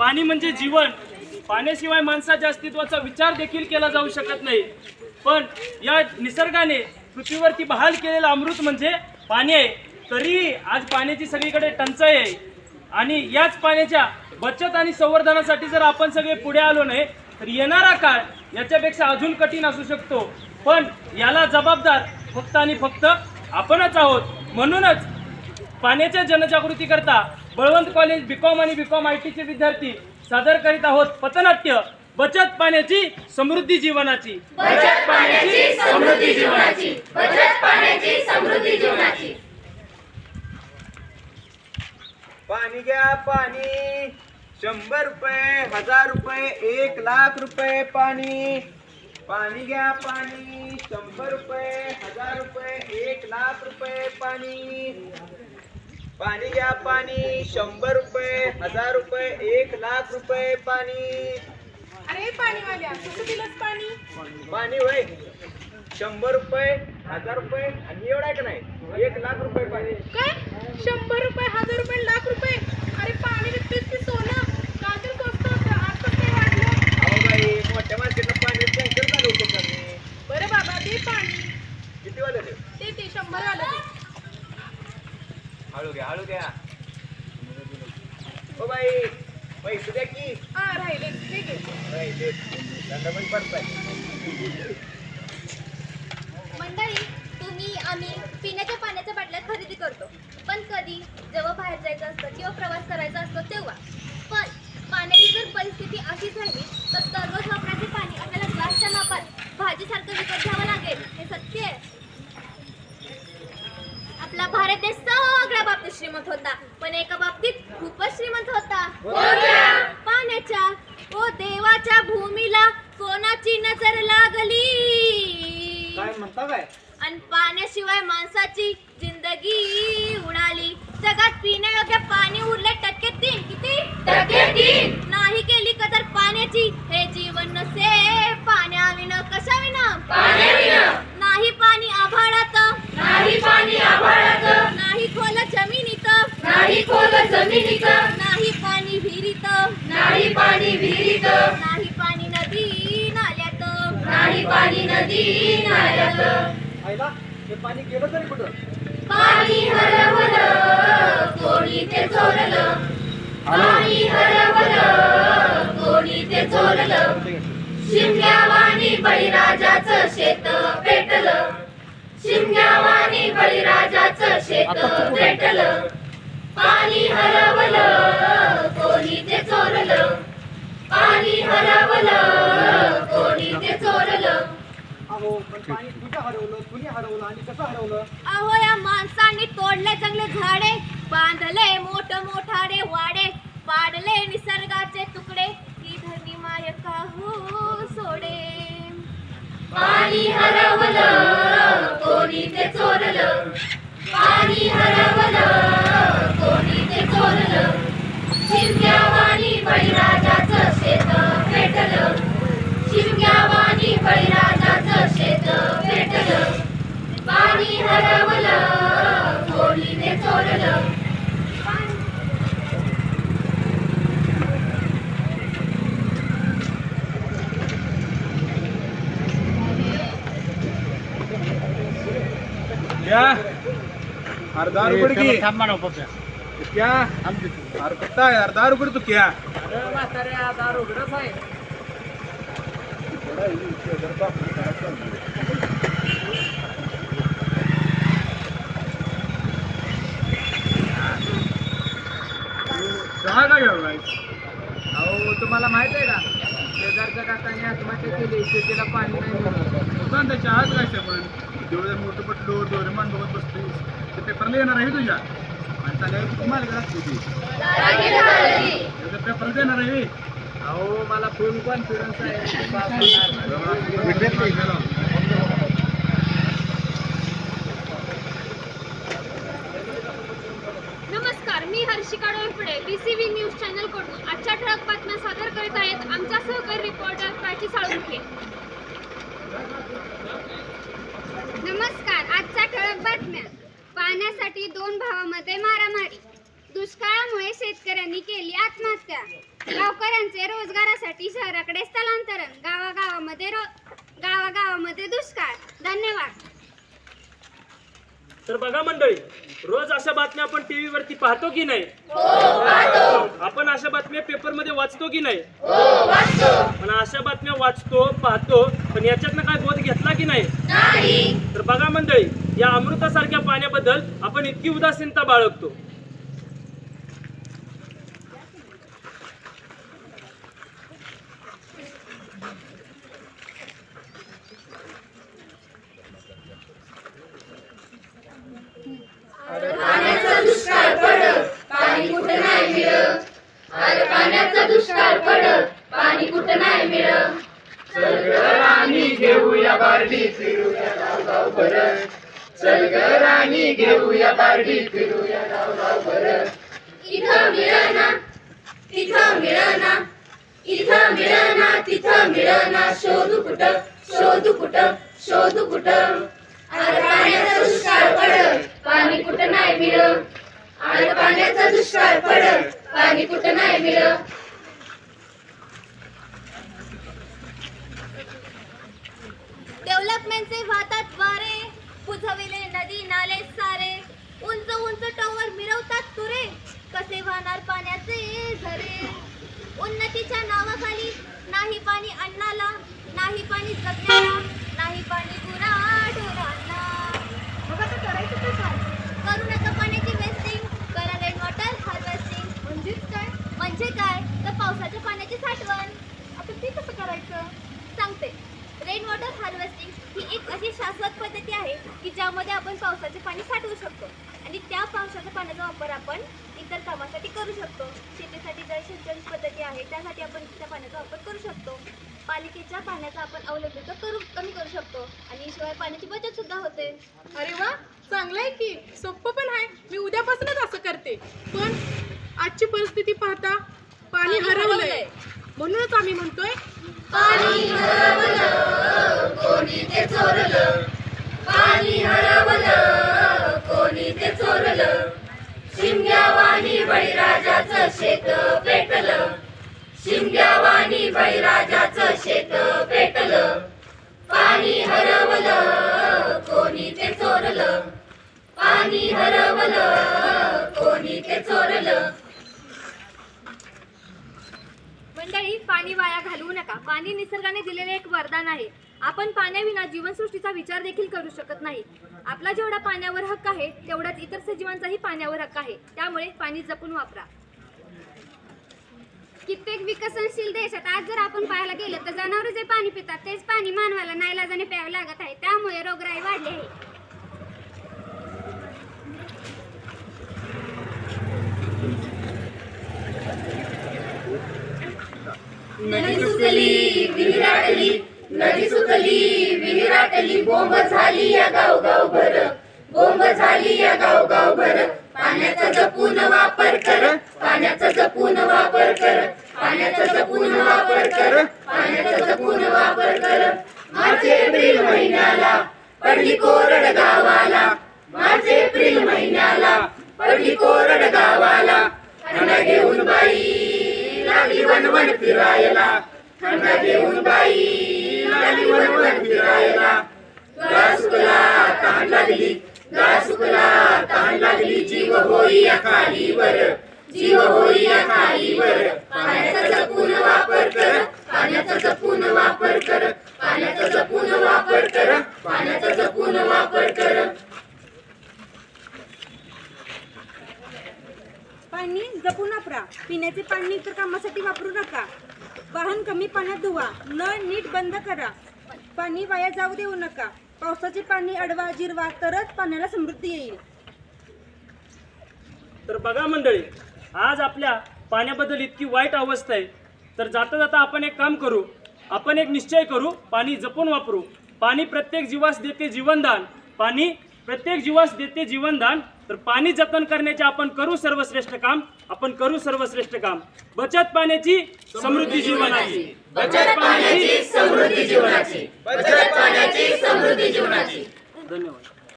पाणी म्हणजे जीवन. पाण्याशिवाय माणसाच्या अस्तित्वाचा विचार देखील केला जाऊ शकत नाही. पण या निसर्गाने पृथ्वीवरती बहाल केलेलं अमृत म्हणजे पाणी आहे. तरीही आज पाण्याची सगळीकडे टंचाई आहे. आणि याच पाण्याच्या बचत आणि संवर्धनासाठी जर आपण सगळे पुढे आलो नाही तर येणारा काळ याच्यापेक्षा अजून कठीण असू शकतो. पण याला जबाबदार फक्त आणि फक्त आपणच आहोत. म्हणूनच पाण्याच्या जनजागृती करता बळवंत कॉलेज बीकॉम आणि बीकॉम आय टीचे विद्यार्थी सादर करीत आहोत पथनाट्य बचत पाण्याची समृद्धी जीवनाची. बचत पाण्याची समृद्धी जीवनाची बचत पाण्याची समृद्धी जीवनाची. पाणी घ्या पाणी. शंभर रुपये हजार रुपये एक लाख रुपये पाणी. पाणी घ्या पाणी. शंभर रुपये हजार रुपये एक लाख रुपये पाणी. पाणी घ्या पाणी शंभर रुपये हजार रुपये एक लाख रुपये पाणी. अरे पाणीवाल्या दिलंस पाणी? पाणी होय. शंभर रुपये हजार रुपये आणि एवढा का नाही? एक लाख रुपये पाणी. काय? शंभर रुपये हजार रुपये लाख रुपये अरे पाणी विकतेस की सोनं काजल स्वस्त होतं आज कसं काय वाटलं अहो बाई मोठ्या मार्केटला पाणी टँकर चालू होतं का मी बरं बाबा दे पाणी किती वाजले ते ते ते शंभर आलं ते हळू घ्या हळू घ्या ओ बाई पैसे द्या की हा राहिले ते घे नाही ते दंड पण पडताय मंडळी तुम्ही आम्ही पिण्याच्या पाण्याच्या बाटल्या खरेदी करतो. पण कधी जेव्हा बाहेर जायचं असतं किंवा प्रवास करायचा असतो तेव्हा. पण पाण्याची जर परिस्थिती अशीच झाली तर दररोज वापरायचे पाणी आपल्याला ग्लासच्या मापात भाजीसारखं विकत घ्यावं लागेल नाही पाणी विहिरीत. नाही पाणी नदी नाल्यात. नाही पाणी नदी नाल्यात. आईला हे पाणी गेलं तरी कुठं? पाणी हरवलं कोणी ते चोरलं. पाणी हरवलं कोणी ते चोरलं. शिमग्यावानी बळीराजाचं शेत पेटलं. शिमग्यावानी बळीराजाचं शेत पेटलं. पाणी हरवलं कोणी ते चोरलं. पाणी हरवलं कोणी ते चोरलं. अहो पण पाणी कुठं हरवलं? कुणी हरवलं आणि कसं हरवलं? अहो या माणसांनी तोडले चांगले झाडे बांधले मोठ मोठारे वाडे पाडले निसर्गाचे तुकडे. ही धरणी माय काहू सोडे. पाणी हरवलं कोणी ते चोरलं. पाणी हरवलं बळीराजाचं शेत पेटलं. पाणी हरवलं चोरलं. क्या अरे दहा रुपये की? क्या? अरे कितना है यार दहा काय घेऊ अहो तुम्हाला माहीत आहे का? शेजारच्या काकाने आत्महत्या केली शेतीला पाणी नाही म्हणून दुकान चहाच काय पण जेवढे मोठं पटलो डोरेमान बघत बसतोस ते पेपरला येणार आहे तुझ्या. आणि चालेल तुम्हाला घरात पेपर देणार आहे. अहो मला फुल कॉन्फिडन्स आहे नमस्कार मी हर्षिका डोरफडे बीसीबी न्यूज चॅनलकडून आजच्या ठळक बातम्या सादर करीत आहेत आमच्या सहकारी रिपोर्टर प्राची साळुंखे. नमस्कार आजच्या ठळक बातम्या. पाण्यासाठी दोन भावामध्ये मारामारी. शेतकऱ्यांनी केली आत्महत्या. गाव गावकऱ्यांचे रोजगारासाठी शहराकडे स्थलांतरण गावागावामध्ये रो गावागावामध्ये दुष्काळ. धन्यवाद. तर बघा मंडळी रोज अशा बातम्या आपण टीव्ही वरती पाहतो की नाही? आपण अशा बातम्या पेपरमध्ये वाचतो की नाही? पण अशा बातम्या वाचतो पाहतो पण याच्यातनं काय बोध घेतला की नाही. तर बघा मंडळी या अमृतासारख्या पाण्याबद्दल आपण इतकी उदासीनता बाळगतो. इथं मिळना तिथं मिळना इथं मिळना तिथं मिळना शोधू कुठं शोधू कुठं शोधू कुठं? अरे पाण्याचा दुष्काळ पडल पाणी कुठं नाही मिळ? अरे पाण्याचा दुष्काळ पडल पाणी कुठं नाही मिळ? डेव्हलपमेंटचे वाहतात वारे बुजविले नदी नाले सारे. उंच उंच टॉवर मिरवतात तुरे. कसे वाहणार पाण्याचे झरे? उन्नतीच्या नावाखाली नाही पाणी अन्नाला नाही पाणी जगण्याला नाही पाणी मग आता करायचं तर काय? करू नका पाण्याची वेस्टिंग करा रेन वॉटर हार्वेस्टिंग काय? म्हणजे काय? तर पावसाच्या पाण्याची साठवण. आता ते कसं करायचं? सांगते. रेन वॉटर हार्वेस्टिंग ही एक अशी शाश्वत पद्धती आहे की ज्यामध्ये आपण पावसाचे पाणी साठवू शकतो. आणि त्या पावसाच्या पाण्याचा वापर आपण इतर कामासाठी करू शकतो. शेतीसाठी जलसिंचन पद्धती आहे त्यासाठी आपण त्या पाण्याचा वापर करू शकतो. पालिकेच्या पाण्याचा आपण अवलंबित्व करू कमी करू शकतो. आणि शिवाय पाण्याची बचत सुद्धा होते. अरे वा! चांगलं आहे की. सोपं पण आहे. मी उद्यापासूनच असं करते. पण आजची परिस्थिती पाहता पाणी हरवलंय. म्हणूनच आम्ही म्हणतोय पाणी हरवलं कोणी ते चोरलं. पाणी हरवलं कोणी ते चोरलं. शिमग्यावाणी बळीराजाचं शेत पेटलं. शिमग्यावाणी बळीराजाचं शेत पेटलं. पाणी हरवलं कोणी ते चोरलं. पाणी हरवलं कोणी ते चोरलं. मंडळी पाणी वाया घालवू नका. पाणी निसर्गाने दिलेले एक वरदान आहे. आपण पाण्याविना जीवनसृष्टीचा विचार देखील करू शकत नाही. आपला जेवढा पाण्यावर हक्क आहे तेवढाच इतर सजीवांचाही पाण्यावर हक्क आहे. त्यामुळे पाणी जपून वापरा. कित्येक विकसनशील देशात आज जर आपण पाहायला गेलं तर जनावर जे पाणी पितात तेच पाणी मानवाला नाही प्यावे लागत आहे त्यामुळे रोगराई वाढली आहे नदी सुकली विहिराटली. नदी सुकली विहिराटली. बोंब झाली या गाव गाव भर. बोंब झाली या गाव गाव भर. पाण्याचा जपून वापर कर. पाण्याचा जपून वापर कर. पाण्याचा जपून वापर कर. पाण्याचा जपून वापर कर. मार्च एप्रिल महिन्याला पडली कोरड गावाला. मार्च एप्रिल महिन्याला पडली कोरड गावाला. घेऊन बाई. लागली वनवन फिरायला. थंडा घेऊन बाई लागली वनवन फिरायला. गा तहान लागली. गा तहान लागली. जीव होई या खालीवर. जीव होई या खालीवर. पाण्याचा जपून वापर कर. पाण्याचा जपून वापर कर. पाण्याचा जपून वापर कर. पाण्याचा जपून वापर कर. पाणी जपून वापरा. पिण्याचे पाणी इतर कामासाठी वापरू नका. वाहन कमी पाण्यात धुवा. नळ नीट बंद करा. पाणी वाया जाऊ देऊ नका. पावसाचे पाणी अडवा जिरवा तरच पाण्याला समृद्धी येईल. तर बघा मंडळी आज आपल्या पाण्याबद्दल इतकी वाईट अवस्था आहे. तर जाता जाता आपण एक काम करू. आपण एक निश्चय करू पाणी जपून वापरू. पाणी प्रत्येक जीवास देते जीवनदान. पाणी प्रत्येक जीवास देते जीवनदान तर पाणी जतन करण्याचे आपण करू सर्वश्रेष्ठ काम आपण करू सर्वश्रेष्ठ काम. बचत पाण्याची समृद्धी जीवनाची. बचत पाण्याची समृद्धी जीवनाची. बचत पाण्याची समृद्धी जीवनाची. धन्यवाद.